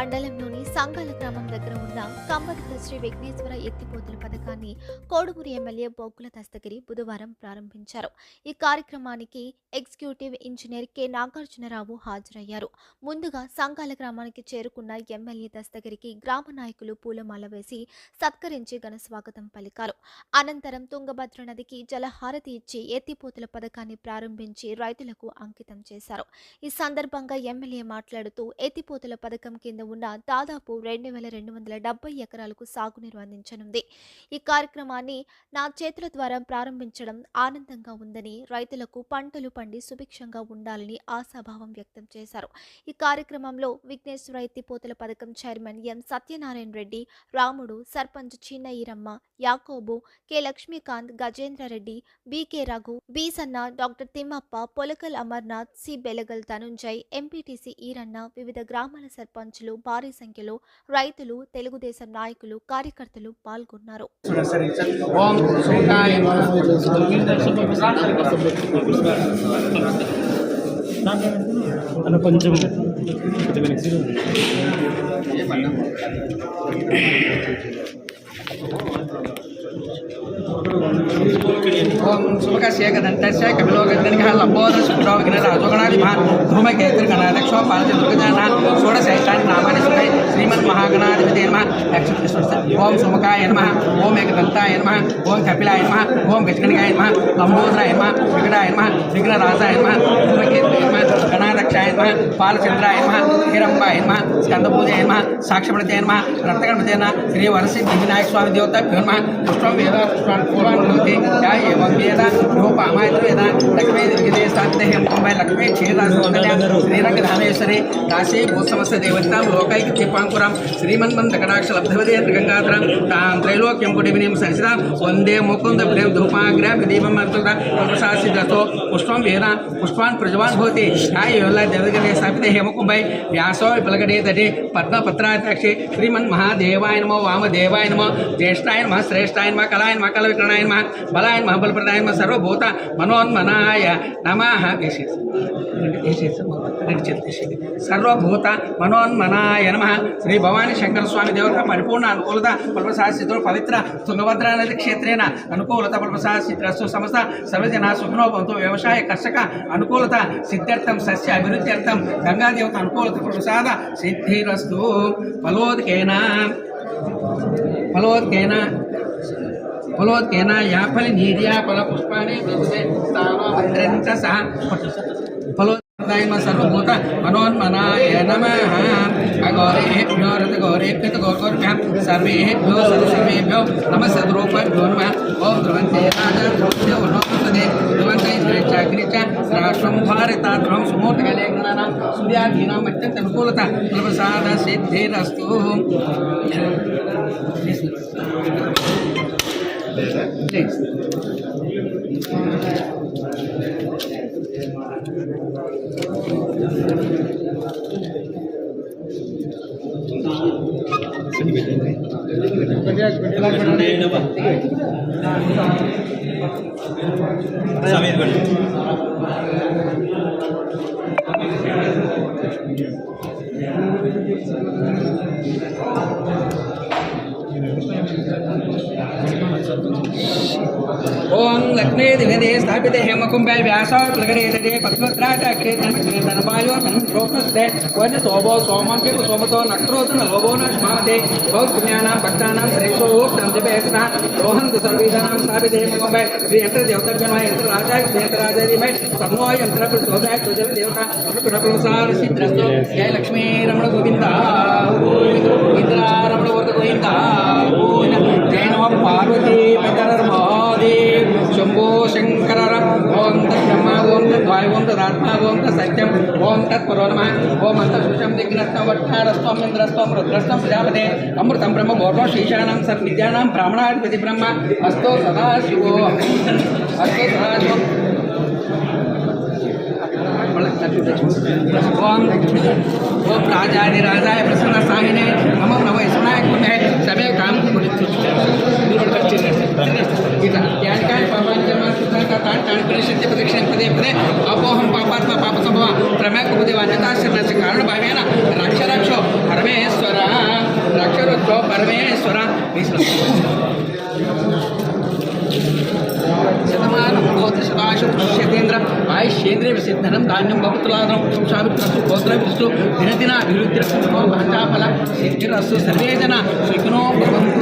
మండలంలోని సంఘాల గ్రామం దగ్గర ఉన్న కంబదుల శ్రీ విఘ్నేశ్వర ఎత్తిపోతుల పథకాన్ని కోడుమూరి ఎమ్మెల్యే బొగ్గుల దస్తగిరి బుధవారం ప్రారంభించారు. ఈ కార్యక్రమానికి ఎగ్జిక్యూటివ్ ఇంజనీర్ కె. నాగార్జునరావు హాజరయ్యారు. ముందుగా సంఘాల గ్రామానికి చేరుకున్న ఎమ్మెల్యే దస్తగిరికి గ్రామ నాయకులు పూలమాల వేసి సత్కరించి ఘన స్వాగతం పలికారు. అనంతరం తుంగభద్ర నదికి జలహారతి ఇచ్చి ఎత్తిపోతుల పథకాన్ని ప్రారంభించి రైతులకు అంకితం చేశారు. ఈ సందర్భంగా ఎమ్మెల్యే మాట్లాడుతూ ఎత్తిపోతుల పథకం కింద ఉన్న దాదాపు రెండు వేల రెండు వందల డెబ్బై ఎకరాలకు సాగునీరు అందించనుంది ఈ కార్యక్రమాన్ని నా చేతుల ద్వారా ప్రారంభించడం ఆనందంగా ఉందని రైతులకు పంటలు పండి సుభిక్షంగా ఉండాలని ఆశాభావం వ్యక్తం చేశారు. ఈ కార్యక్రమంలో విఘ్నేశ్వర ఎత్తిపోతల పథకం చైర్మన్ ఎం. సత్యనారాయణ రెడ్డి రాముడు sarpanch Chinna Eeramma Yakobu K. Lakshmikanth Gajendra Reddy Raghu B Sanna doctor Thimmappa Polakal Amarnath C. Belagal Dhanunjay MPTC Eeranna వివిధ గ్రామాల సర్పంచులు భారీ సంఖ్యలో రైతులు తెలుగుదేశం నాయకులు కార్యకర్తలు పాల్గొన్నారు. ఓం శోకాయ అన్న కొంచెం ఓం శుభకస్యేకదంతస్య కపిలోగద్దనికः లంబోదర శుక్రో విఘ్నరాజోగణాధిపా ధూమకేతుర్గణాధ్యక్షో పాలచతుర్గజాన షోడశైష్టాని నామాని సుఖై శ్రీమన్మహాగణాధిపతి నమः లక్ష్మీకృష్ణ ఓం సుముఖాయ నమः ఓం ఏకదంతాయ నమः ఓం కపిలాయ నమः ఓం గజగణికాయ నమः లంబోదరాయ నమः వికటాయ నమः విఘ్నరాజాయ నమः ధూమకేతుయ నమः గణాధ్యక్షాయ నమः పాలచంద్రాయ నమः హిరంబాయ నమः స్కందపూజాయ నమः సాక్షపడితే నమः రక్తగణపతే నమः శ్రీ వరసి వినాయక స్వామి దేవత నమः పుష్పం వేద పుష్పాన్ పూర్వాన్ భవతి యా ఏవం వేద రూపమాయత్ర వేద లక్ష్మీ దివిదే సాధ్యం ముంబై లక్ష్మీ క్షీర సౌందర్య శ్రీరంగధామేశ్వరి కాశీ భూసమస్త దేవతాం లోకైక దీపాంకురం శ్రీమన్మంత కటాక్ష లబ్ధవదే గంగాధరం తాం త్రైలోక్యం కుటివినిం సరిసిదాం వందే ముకుంద ప్రేమ ధూపాగ్ర దీపం అర్చుత ప్రసాసిదతో పుష్పం వేద పుష్పాన్ ప్రజవాన్ భవతి యా యోల్ల దేవగణే స్థాపిత హేమకుంభై వ్యాసో విపలగడే తటే పద్మపత్రాధ్యక్షే శ్రీమన్ మహాదేవాయ నమో వామదేవాయ నమో జ్యేష్ఠాయ నమ శ్రేష్ఠాయ నమ కళాయ నమ కల వికరణాయ నమ బలాయ నమ బలప్రదాయ నమ సర్వభూత మనోన్మనాయ నమ సర్వభూత మనోన్మనాయ నమ శ్రీ భవానీ శంకర స్వామి దేవత పరిపూర్ణ అనుకూలత పల్పశాస్త్రులు పవిత్ర తుంగభద్ర నది క్షేత్రేణ అనుకూలత పల్పశాస్త్రస్తు సమస్త సర్వజన సుఖనో వ్యవసాయ కర్షక అనుకూలత సిద్ధార్థం సస్య అభివృద్ధి అభివృద్ధ్యర్థం గంగాదేవత అనుకూలత ప్రసాద సిద్ధిరస్తు. ఫలోదకేన? ఫలోదకేన? ఫలోదకేన? యాఫలి నీర్యా ఫల పుష్పాణి మంత్రంచ సహ. ఫలో సర్వభూత మనోన్మనాయ నమ. అగౌరేభ్యో రథగౌరేభ్యత గౌరగౌర్భ్యాం సర్వేభ్యో సర్వేభ్యో నమ సద్రూపభ్యో నమ. ఓం ధ్రువంతే రాజా ధ్రువంతే च राष्ट्रमुभारताद्रं सुमूर्तकलेखनानां सूर्यादीनाम् अत्यन्त अनुकूलता प्रसादसिद्धिरस्तु Thank అనుకూలత ప్రసాద సిద్ధిరస్తు Please. ఓం లక్ష్మీ దిగదే స్థాపితే హేమకుంభే వ్యాస లగడే దదే పద్మత్రాచక్రే ధనపాయో ధనప్రోక్తే వన సోభో సోమంపి సోమతో నక్రోతు లోభో నష్మామతే బౌద్ధజ్ఞానాం భక్తానాం శ్రేషో సంజపేతన రోహంతు సర్వీజానాం స్థాపితే హేమకుంభే శ్రీ యంత్ర దేవతర్గణ యంత్ర రాజా యంత్ర రాజాధిమై తన్నో యంత్ర ప్రచోదయ త్వజల దేవత. ప్రసార సిద్ధ్రస్తో జయ లక్ష్మీ రమణ గోవిందా. ईश्वरात्मा ओम सत्यम ओम तत्परोनमा ओम अंतशुषम दिग्नस्तम वट्टारस्तम इंद्रस्तम रुद्रस्तम प्रजापते अमृतम ब्रह्म गौरव शीशाणां सर्व नित्याणां ब्राह्मणाधिपति ब्रह्म। अस्तो सदा शिवो। अस्तो सदा शिवो। ओम। ओम राजाय राजाय प्रसन्न साम శతేంద్ర ఆయుష్యేంద్రియ విసిద్ధనం ధాన్యం భవతులాదనం పురుషాభిప్రస్తు గోత్రభిస్తు దినదిన అభివృద్ధి భాషాఫల సిద్ధిరస్సు సర్వే జన సుఖినో భవంతు.